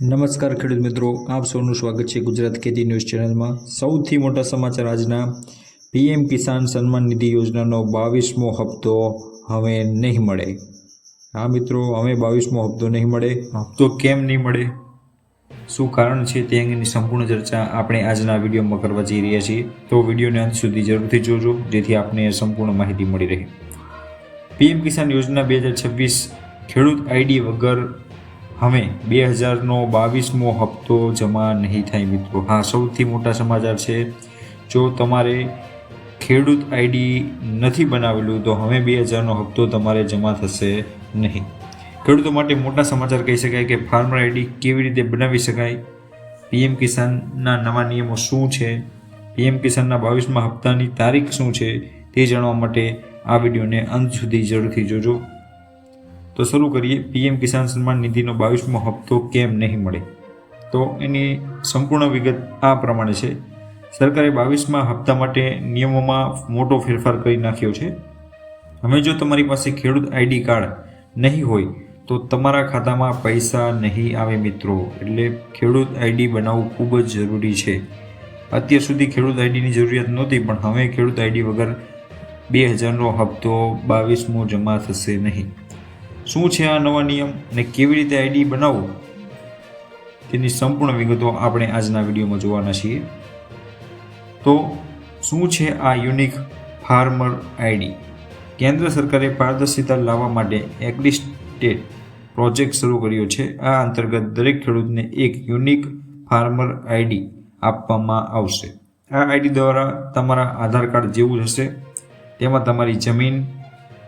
નમસ્કાર ખેડૂત મિત્રો, આપ સૌનું સ્વાગત છે ગુજરાત ખેતી ન્યૂઝ ચેનલમાં. સૌથી મોટા સમાચાર આજના. પીએમ કિસાન સન્માન નિધિ યોજનાનો બાવીસમો હપ્તો હવે નહીં મળે. હા મિત્રો, હવે બાવીસમો હપ્તો નહીં મળે. હપ્તો કેમ નહીં મળે? શું કારણ છે તે અંગેની સંપૂર્ણ ચર્ચા આપણે આજના વિડીયોમાં કરવા જઈ રહ્યા છીએ. તો વિડીયોને અંત સુધી જરૂરથી જોજો, જેથી આપને સંપૂર્ણ માહિતી મળી રહે. પીએમ કિસાન યોજના બે હજાર છવ્વીસ ખેડૂત આઈડી વગર હવે બે હજારનો બાવીસમો હપ્તો જમા નહીં થાય મિત્રો. હા, સૌથી મોટા સમાચાર છે, જો તમારે ખેડૂત આઈડી નથી બનાવેલું, તો હવે બે હજારનો હપ્તો તમારે જમા થશે નહીં. ખેડૂતો માટે મોટા સમાચાર કહી શકાય કે ફાર્મર આઈડી કેવી રીતે બનાવી શકાય? પીએમ કિસાનના નવા નિયમો શું છે? પીએમ કિસાનના બાવીસમાં હપ્તાની તારીખ શું છે? તે જાણવા માટે આ વિડીયોને અંત સુધી જરૂરથી જોજો. તો શરૂ કરીએ. પીએમ કિસાન સન્માન નિધિનો બાવીસમો હપ્તો કેમ નહીં મળે? તો એની સંપૂર્ણ વિગત આ પ્રમાણે છે. સરકારે બાવીસમા હપ્તા માટે નિયમોમાં મોટો ફેરફાર કરી નાખ્યો છે. હવે જો તમારી પાસે ખેડૂત આઈડી કાર્ડ નહીં હોય, તો તમારા ખાતામાં પૈસા નહીં આવે મિત્રો. એટલે ખેડૂત આઈડી બનાવવું ખૂબ જ જરૂરી છે. અત્યાર સુધી ખેડૂત આઈડીની જરૂરિયાત નહોતી, પણ હવે ખેડૂત આઈડી વગર બે હજારનો હપ્તો બાવીસમો જમા થશે નહીં. શું છે આ નવા નિયમ અને કેવી રીતે આઈડી બનાવવું? તેની સંપૂર્ણ વિગતો આપણે આજના વિડીયોમાં જોવાના છીએ. તો શું છે આ યુનિક ફાર્મર આઈડી? કેન્દ્ર સરકારે પારદર્શિતા લાવવા માટે એગ્રીસ્ટેટ પ્રોજેક્ટ શરૂ કર્યો છે. આ અંતર્ગત દરેક ખેડૂતને એક યુનિક ફાર્મર આઈડી આપવામાં આવશે. આ આઈડી દ્વારા તમારા આધાર કાર્ડ જેવું હશે. તેમાં તમારી જમીન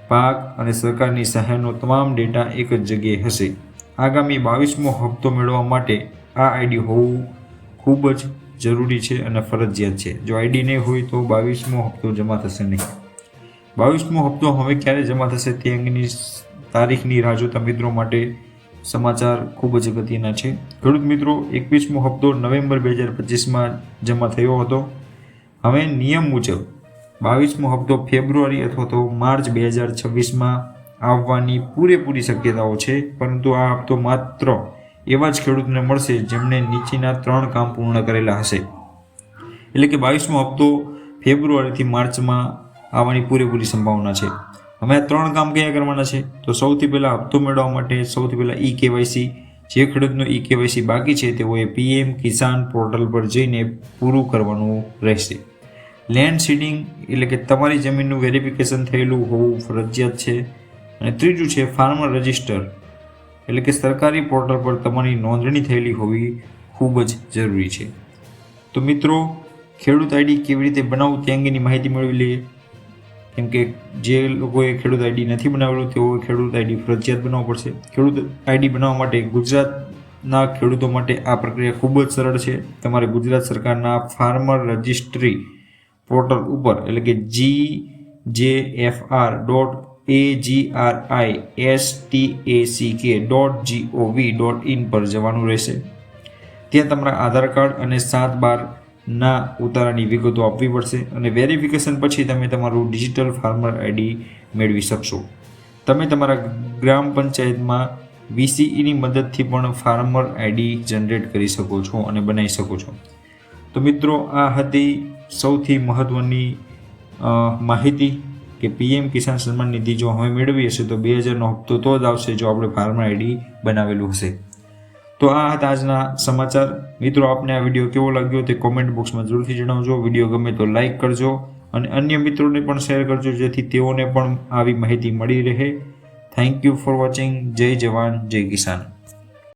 પાક અને સરકારની સહાયનો તમામ ડેટા એક જ જગ્યાએ હશે. આગામી બાવીસમો હપ્તો મેળવવા માટે આ આઈડી હોવું ખૂબ જ જરૂરી છે અને ફરજિયાત છે. જો આઈડી નહીં હોય તો બાવીસમો હપ્તો જમા થશે નહીં. બાવીસમો હપ્તો હવે ક્યારે જમા થશે તે અંગેની તારીખની રાહ જોતા મિત્રો માટે સમાચાર ખૂબ જ અગત્યના છે. ખેડૂત મિત્રો, એકવીસમો હપ્તો નવેમ્બર બે હજાર પચીસમાં જમા થયો હતો. હવે નિયમ મુજબ બાવીસમો હપ્તો ફેબ્રુઆરી અથવા તો માર્ચ બે હજાર છવ્વીસમાં આવવાની પૂરેપૂરી શક્યતાઓ છે, પરંતુ આ હપ્તો માત્ર એવા જ ખેડૂતને મળશે જેમણે નીચેના ત્રણ કામ પૂર્ણ કરેલા હશે. એટલે કે બાવીસમો હપ્તો ફેબ્રુઆરીથી માર્ચમાં આવવાની પૂરેપૂરી સંભાવના છે. હવે ત્રણ કામ કયા કરવાના છે? તો સૌથી પહેલાં હપ્તો મેળવવા માટે સૌથી પહેલાં ઈ કેવાયસી, જે ખેડૂતનું ઈ કેવાયસી બાકી છે તેઓએ પીએમ કિસાન પોર્ટલ પર જઈને પૂરું કરવાનું રહેશે. લેન્ડ સીડિંગ એટલે કે તમારી જમીનનું વેરિફિકેશન થયેલું હોવું ફરજિયાત છે. અને ત્રીજું છે ફાર્મર રજિસ્ટર એટલે કે સરકારી પોર્ટલ પર તમારી નોંધણી થયેલી હોવી ખૂબ જ જરૂરી છે. તો મિત્રો, ખેડૂત આઈડી કેવી રીતે બનાવવું તે અંગેની માહિતી મેળવી લઈએ. કેમ કે જે લોકોએ ખેડૂત આઈડી નથી બનાવેલું, તેઓએ ખેડૂત આઈડી ફરજિયાત બનાવવું પડશે. ખેડૂત આઈડી બનાવવા માટે ગુજરાતના ખેડૂતો માટે આ પ્રક્રિયા ખૂબ જ સરળ છે. તમારે ગુજરાત સરકારના ફાર્મર રજિસ્ટ્રી પોર્ટલ ઉપર, એટલે કે G J F R dot A G R I S T A C K dot G O V dot in પર જવાનું રહેશે. ત્યાં તમારા આધાર કાર્ડ અને સાત બારના ઉતારાની વિગતો આપવી પડશે અને વેરિફિકેશન પછી તમે તમારું ડિજિટલ ફાર્મર આઈડી મેળવી શકશો. તમે તમારા ગ્રામ પંચાયતમાં વીસીઈની મદદથી પણ ફાર્મર આઈડી જનરેટ કરી શકો છો અને બનાવી શકો છો. તો મિત્રો, આ હતી સૌથી મહત્ત્વની માહિતી કે પીએમ કિસાન સન્માન નિધિ જો હવે મેળવી હશે તો બે હજારનો હપ્તો તો જ આવશે જો આપણે ફાર્મર આઈડી બનાવેલું હશે. તો આ હતા આજના સમાચાર. મિત્રો, આપને આ વીડિયો કેવો લાગ્યો તે કોમેન્ટ બોક્સમાં જરૂરથી જણાવજો. વીડિયો ગમે તો લાઇક કરજો અને અન્ય મિત્રોને પણ શેર કરજો જેથી તેઓને પણ આવી માહિતી મળી રહે. થેન્ક યુ ફોર વોચિંગ જય જવાન, જય કિસાન.